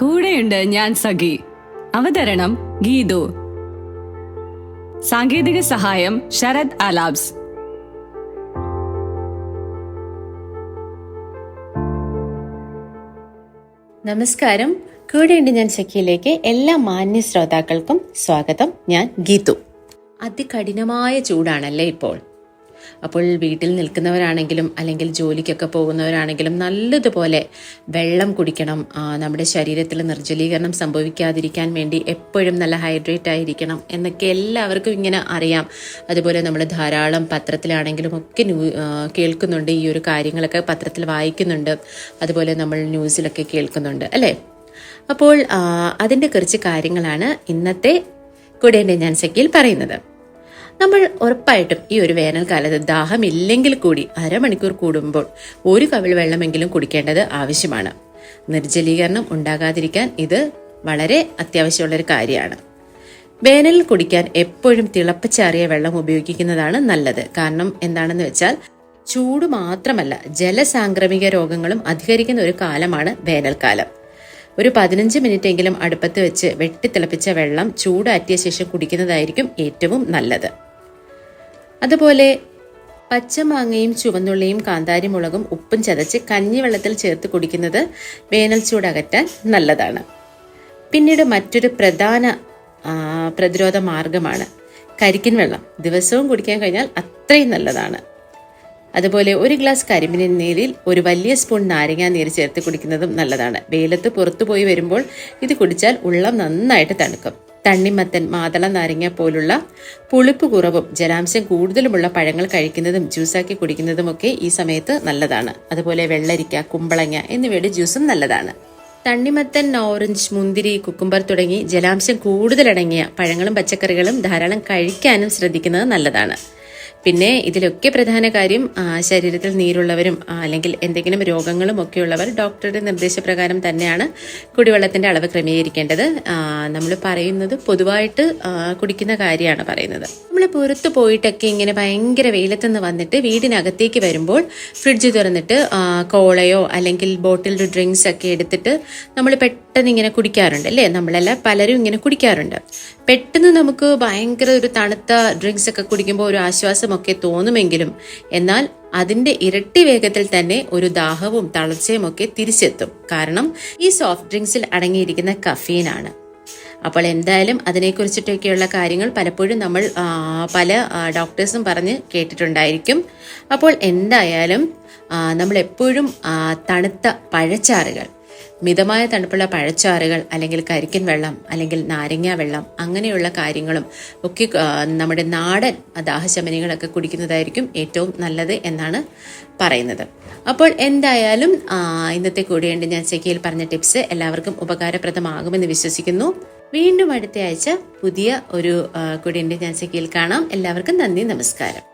കൂടെയുണ്ട് ഞാൻ സഖി. അവതരണം ഗീതു. സാങ്കേതിക സഹായം ശരത് അലാബ്സ് നമസ്കാരം. കൂടെയുണ്ട് ഞാൻ സഖിയിലേക്ക് എല്ലാ മാന്യ ശ്രോതാക്കൾക്കും സ്വാഗതം. ഞാൻ ഗീതു. അതികഠിനമായ ചൂടാണല്ലേ ഇപ്പോൾ? അപ്പോൾ വീട്ടിൽ നിൽക്കുന്നവരാണെങ്കിലും അല്ലെങ്കിൽ ജോലിക്കൊക്കെ പോകുന്നവരാണെങ്കിലും നല്ലതുപോലെ വെള്ളം കുടിക്കണം. നമ്മുടെ ശരീരത്തിൽ നിർജലീകരണം സംഭവിക്കാതിരിക്കാൻ വേണ്ടി എപ്പോഴും നല്ല ഹൈഡ്രേറ്റ് ആയിരിക്കണം എന്നൊക്കെ എല്ലാവർക്കും ഇങ്ങനെ അറിയാം. അതുപോലെ നമ്മൾ ധാരാളം പത്രത്തിലാണെങ്കിലും ഒക്കെ ന്യൂ കേൾക്കുന്നുണ്ട്. ഈ ഒരു കാര്യങ്ങളൊക്കെ പത്രത്തിൽ വായിക്കുന്നുണ്ട്. അതുപോലെ നമ്മൾ ന്യൂസിലൊക്കെ കേൾക്കുന്നുണ്ട്. അല്ലേ? അപ്പോൾ അതിന്റെ കുറച്ച് കാര്യങ്ങളാണ് ഇന്നത്തെ കുടേന്റെ ഞാൻ സെക്കിയിൽ പറയുന്നത്. നമ്മൾ ഉറപ്പായിട്ടും ഈ ഒരു വേനൽക്കാലത്ത് ദാഹമില്ലെങ്കിൽ കൂടി അരമണിക്കൂർ കൂടുമ്പോൾ ഒരു കവിൾ വെള്ളമെങ്കിലും കുടിക്കേണ്ടത് ആവശ്യമാണ്. നിർജലീകരണം ഉണ്ടാകാതിരിക്കാൻ ഇത് വളരെ അത്യാവശ്യമുള്ള ഒരു കാര്യമാണ്. വേനലിൽ കുടിക്കാൻ എപ്പോഴും തിളപ്പച്ചാറിയ വെള്ളം ഉപയോഗിക്കുന്നതാണ് നല്ലത്. കാരണം എന്താണെന്ന് വെച്ചാൽ ചൂട് മാത്രമല്ല ജലസാംക്രമിക രോഗങ്ങളും അധികരിക്കുന്ന ഒരു കാലമാണ് വേനൽക്കാലം. ഒരു പതിനഞ്ച് മിനിറ്റ് എങ്കിലും അടുപ്പത്ത് വെച്ച് വെട്ടിത്തിളപ്പിച്ച വെള്ളം ചൂടാറ്റിയ ശേഷം കുടിക്കുന്നതായിരിക്കും ഏറ്റവും നല്ലത്. അതുപോലെ പച്ചമാങ്ങയും ചുവന്നുള്ളിയും കാന്താരിമുളകും ഉപ്പും ചതച്ച് കഞ്ഞിവെള്ളത്തിൽ ചേർത്ത് കുടിക്കുന്നത് വേനൽ ചൂടകറ്റാൻ നല്ലതാണ്. പിന്നീട് മറ്റൊരു പ്രധാന പ്രതിരോധ മാർഗമാണ് കരിക്കിൻ വെള്ളം. ദിവസവും കുടിക്കാൻ കഴിഞ്ഞാൽ അത്രയും നല്ലതാണ്. അതുപോലെ ഒരു ഗ്ലാസ് കരിമ്പിൻ നീരിൽ ഒരു വലിയ സ്പൂൺ നാരങ്ങാ നീര് ചേർത്ത് കുടിക്കുന്നതും നല്ലതാണ്. വെയിലത്ത് പുറത്തു പോയി വരുമ്പോൾ ഇത് കുടിച്ചാൽ ഉള്ളം നന്നായിട്ട് തണുക്കും. തണ്ണിമത്തൻ മാതള നാരങ്ങ പോലുള്ള പുളിപ്പ് കുറവും ജലാംശം കൂടുതലുമുള്ള പഴങ്ങൾ കഴിക്കുന്നതും ജ്യൂസാക്കി കുടിക്കുന്നതുമൊക്കെ ഈ സമയത്ത് നല്ലതാണ്. അതുപോലെ വെള്ളരിക്ക കുമ്പളങ്ങ എന്നിവയുടെ ജ്യൂസും നല്ലതാണ്. തണ്ണിമത്തൻ ഓറഞ്ച് മുന്തിരി കുക്കുംബർ തുടങ്ങി ജലാംശം കൂടുതലടങ്ങിയ പഴങ്ങളും പച്ചക്കറികളും ധാരാളം കഴിക്കാനും ശ്രദ്ധിക്കുന്നത് നല്ലതാണ്. പിന്നെ ഇതിലൊക്കെ പ്രധാന കാര്യം ശരീരത്തിൽ നീരുള്ളവരും അല്ലെങ്കിൽ എന്തെങ്കിലും രോഗങ്ങളും ഒക്കെ ഉള്ളവർ ഡോക്ടറുടെ നിർദ്ദേശപ്രകാരം തന്നെയാണ് കുടിവെള്ളത്തിന്റെ അളവ് ക്രമീകരിക്കേണ്ടത്. നമ്മൾ പറയുന്നത് പൊതുവായിട്ട് കുടിക്കുന്ന കാര്യമാണ് പറയുന്നത്. നമ്മൾ പുറത്ത് പോയിട്ടൊക്കെ ഇങ്ങനെ ഭയങ്കര വെയിലത്ത് നിന്ന് വന്നിട്ട് വീടിനകത്തേക്ക് വരുമ്പോൾ ഫ്രിഡ്ജ് തുറന്നിട്ട് കോളയോ അല്ലെങ്കിൽ ബോട്ടിൽഡ് ഡ്രിങ്ക്സ് ഒക്കെ എടുത്തിട്ട് നമ്മൾ പെട്ടെന്ന് ഇങ്ങനെ കുടിക്കാറുണ്ട് അല്ലേ? നമ്മളല്ല പലരും ഇങ്ങനെ കുടിക്കാറുണ്ട്. പെട്ടെന്ന് നമുക്ക് ഭയങ്കര ഒരു തണുത്ത ഡ്രിങ്ക്സ് ഒക്കെ കുടിക്കുമ്പോൾ ഒരു ആശ്വാസമൊക്കെ തോന്നുമെങ്കിലും എന്നാൽ അതിന്റെ ഇരട്ടി വേഗത്തിൽ തന്നെ ഒരു ദാഹവും തളർച്ചയും ഒക്കെ തിരിച്ചെത്തും. കാരണം ഈ സോഫ്റ്റ് ഡ്രിങ്ക്സിൽ അടങ്ങിയിരിക്കുന്ന കഫീനാണ് അപ്പോൾ എന്തായാലും അതിനെക്കുറിച്ചിട്ടൊക്കെയുള്ള കാര്യങ്ങൾ പലപ്പോഴും നമ്മൾ പല ഡോക്ടേഴ്സും പറഞ്ഞ് കേട്ടിട്ടുണ്ടായിരിക്കും. അപ്പോൾ എന്തായാലും നമ്മൾ എപ്പോഴും തണുത്ത പഴച്ചാറുകൾ മിതമായ തണുപ്പുള്ള പഴച്ചാറുകൾ അല്ലെങ്കിൽ കരിക്കൻ വെള്ളം അല്ലെങ്കിൽ നാരങ്ങ വെള്ളം അങ്ങനെയുള്ള കാര്യങ്ങളും ഒക്കെ നമ്മുടെ നാടൻ ദാഹശമനികളൊക്കെ കുടിക്കുന്നതായിരിക്കും ഏറ്റവും നല്ലത് എന്നാണ് പറയുന്നത്. അപ്പോൾ എന്തായാലും ഇന്നത്തെ കൂടിയുണ്ട് ഞാൻ ചെക്കിയിൽ പറഞ്ഞ ടിപ്സ് എല്ലാവർക്കും ഉപകാരപ്രദമാകുമെന്ന് വിശ്വസിക്കുന്നു. വീണ്ടും അടുത്ത ആഴ്ച പുതിയ ഒരു കൂടിയുണ്ട് ഞാൻ ചെക്കിയിൽ കാണാം. എല്ലാവർക്കും നന്ദി നമസ്കാരം.